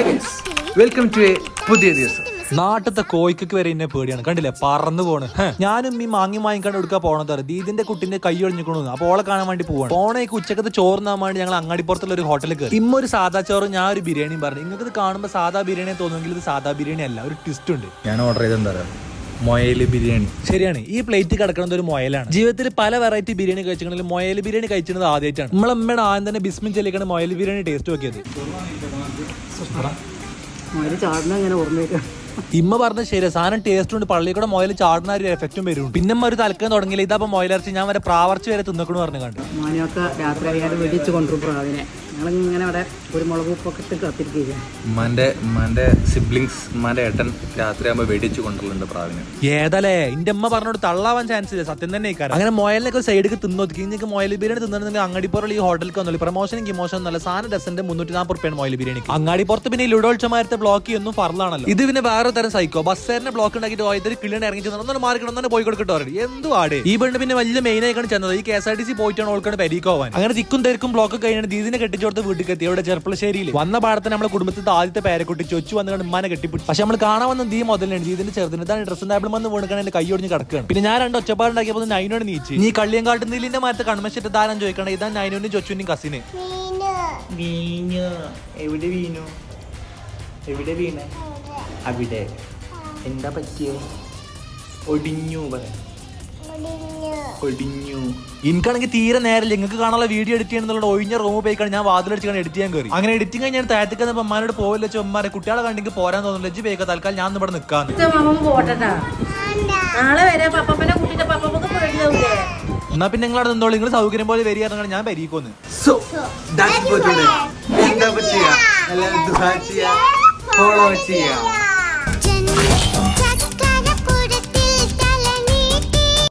Hi guys welcome to a പുതിയ ദിവസം. നാട്ടിലത്തെ കോയിക്കൊക്കെ വരെ എന്നെ പേടിയാണ്. കണ്ടില്ലേ? പറന്നു പോണ്. ഞാനും ഈ മാങ്ങി മാങ്ങി വാങ്ങിക്കാണ്ട് എടുക്കാൻ പോണത് ദീദിന്റെ കുട്ടിന്റെ കൈ ഒഴിഞ്ഞിക്കണു അപ്പൊ ഓളെ കാണാൻ വേണ്ടി പോവാണ്. പോണേ ഉച്ചക്കത്തെ ചോറ് നാൻ വേണ്ടി ഞങ്ങൾ അങ്ങാടിപ്പുറത്തുള്ള ഒരു ഹോട്ടലിൽ കയറി ഇമ്മ ഒരു സാധാ ചോറ് ഞാൻ ഒരു ബിരിയാണിയും പറഞ്ഞു. നിങ്ങൾക്ക് ഇത് കാണുമ്പോൾ സാധാ ബിരിയാണി തോന്നുമെങ്കിൽ ഇത് സാധാ ബിരിയാണി അല്ല ഒരു ട്വിസ്റ്റ് ഉണ്ട്. ഞാൻ ഓർഡർ ചെയ്ത് എന്താ പറയുക മൊയൽ ബിരിയാണി. ശരിയാണ്. ഈ പ്ലേറ്റ് കിടക്കുന്നത് ഒരു മൊയലാണ് ജീവിതത്തിൽ പല വെറൈറ്റി ബിരിയാണി കഴിച്ചിട്ടുണ്ടെങ്കിൽ മൊയൽ ബിരിയാണി കഴിച്ചത് ആദ്യമായിട്ടാണ്. നമ്മളെ അമ്മയുടെ ആദ്യം തന്നെ ബിസ്മിൻ ചെല്ലിക്കാണ് മൊയൽ ബിരിയാണി ടേസ്റ്റ് നോക്കിയത്. ഇമ്മ പറഞ്ഞ ശരി സാധനം ടേസ്റ്റ് ഉണ്ട്. പള്ളിയിൽ കൂടെ മൊയൽ ചാടുന്ന ഒരു എഫക്റ്റും വരും പിന്നെ ഒരു തലക്കം തുടങ്ങിയില്ല. ഇതാ മൊയലർച്ചി ഞാൻ വരെ പ്രാവർച്ചി വരെ തിന്നക്കണു പറഞ്ഞു കണ്ടു. രാത്രി കൊണ്ടുപോകും പ്രാവിനെ. ഞങ്ങളിങ്ങനെ അവിടെ കുരുമുളക് ഉപ്പൊക്കെ ഇട്ട് കത്തിരിക്കുക ഉമ്മാന്റെ ഉമ്മാന്റെ സിബ്ലിങ്സ് ഉമ്മാന്റെ ഏട്ടൻ രാത്രിയാകുമ്പോൾ വെടിച്ച് കൊണ്ടുവരുന്നുണ്ട് പ്രാവിന്. ഏതല്ലേ എന്റെ അമ്മ പറഞ്ഞോട് തള്ളാവാൻ ചാൻസ് ഇല്ല. സത്യം തന്നെ ഇക്കാരം. അങ്ങനെ മൊയലിനൊക്കെ സൈഡിൽ തിന്നോക്കി നിങ്ങൾക്ക് മൊയൽ ബിരിയാണി തിന്നിട്ടുണ്ടെങ്കിൽ അങ്ങാടിപ്പുറം ഈ ഹോട്ടലിൽ വന്നോളൂ. പ്രൊമോഷൻ ഇമോഷൻ നല്ല സാധനം ഡസന്റെ മുന്നൂറ്റി നാൽപ്പത് റുപ്യാണ് മൊയൽ ബിരിയാണി അങ്ങാടിപ്പുറത്ത് പിന്നെ ഈ ലുഡോൾച്ചമാരത്തെ ബ്ലോക്ക് ചെയ്യുന്നു പറഞ്ഞാണല്ലോ ഇത് പിന്നെ വേറെ തരം സൈക്കോ ബസ്സേറിനെ ബ്ലോക്ക് ഉണ്ടാക്കിയിട്ട് പോയത് കിളിയാണ് ഇറങ്ങി ചെന്നു ഒന്നും മാറിക്കണം ഒന്നും പോയി കൊടുക്കട്ടോ എന്തു എന്ത് ആട്? ഈ പെണ്ണ് പിന്നെ വലിയ മെയിൻ ആയിക്കാണ് ചെന്നത്. ഈ K S R T C പോയിട്ടാണ് ഓൾക്കാണ് പരിക്കോവാൻ അങ്ങനെ തിക്കും തിരക്കും ബ്ലോക്ക് കഴിഞ്ഞാണ് ദീദിനെ കെട്ടിച്ചോടത്ത് വീട്ടിൽ എത്തി അവിടെ ചെറുപ്പളശ്ശേരിയിൽ വന്ന പാടത്തിന് നമ്മുടെ കുടുംബത്തിൽ ആദ്യത്തെ പേരക്കുട്ടി ചൊച്ചു വന്ന് കണ്ട് ഉമ്മാനെ കെട്ടിപ്പിടിച്ചു പക്ഷെ നമ്മൾ കാണാൻ വന്ന ദീ മുതലാണ് ഇതിന്റെ ചെറുതിന്. ഇതാണ് ഡ്രസ്സ് ടേബിളും വന്ന് വീണിക്കാൻ എന്റെ കൈ ഒടിഞ്ഞ് കിടക്കുകയാണ് പിന്നെ ഞാൻ രണ്ട് ഒച്ചപ്പാടുണ്ടാക്കിയപ്പോൾ നൈനോട് നീച്ച്. നീ കള്ളിയം കാട്ടുന്നില്ലിന്റെ മരത്തെ കൺമശിട്ട് ധാരം ചോദിക്കണം? ഇതാ നൈനോനും ചൊച്ചുവിനും കസിന് വീണു. എവിടെ വീണു? എവിടെ വീണ? അവിടെ. എന്താ പറ്റിയേ? ഒടിഞ്ഞു പറയാം ഒടിഞ്ഞു. എനിക്കാണെങ്കിൽ തീരെ നേരല്ല നിങ്ങൾക്ക് കാണാനുള്ള വീഡിയോ എഡിറ്റ് ചെയ്യണമെന്നുള്ള ഒഴിഞ്ഞ റൂം പോയിക്കാണ് ഞാൻ വാതിലടിച്ചാണ് എഡിറ്റ് ചെയ്യാൻ കയറി അങ്ങനെ എഡിറ്റിംഗ് കഴിഞ്ഞാൽ താഴത്തേക്ക് വന്നപ്പോൾ അമ്മാനോട് പോവില്ല ചുമ്മാരെ കുട്ടികളെ കണ്ടെങ്കിൽ പോരാൻ തോന്നുന്നു ലജ്ജി പോയിക്കാ തൽക്കാലം ഞാൻ ഇവിടെ നിൽക്കാൻ നാളെ വരെ പപ്പനെ കുട്ടിന്റെ പപ്പപ്പൊക്കെ പേടിയാവൂലേ എന്നാ പിന്നെ നിങ്ങളവിടെ നിന്നോളൂ. നിങ്ങൾ സൗകര്യം പോലെ വരികയാണെങ്കിൽ ഞാൻ പരിയിക്കോന്ന് എന്താ ചെയ്യാ? ഫോളോ ചെയ്യാ.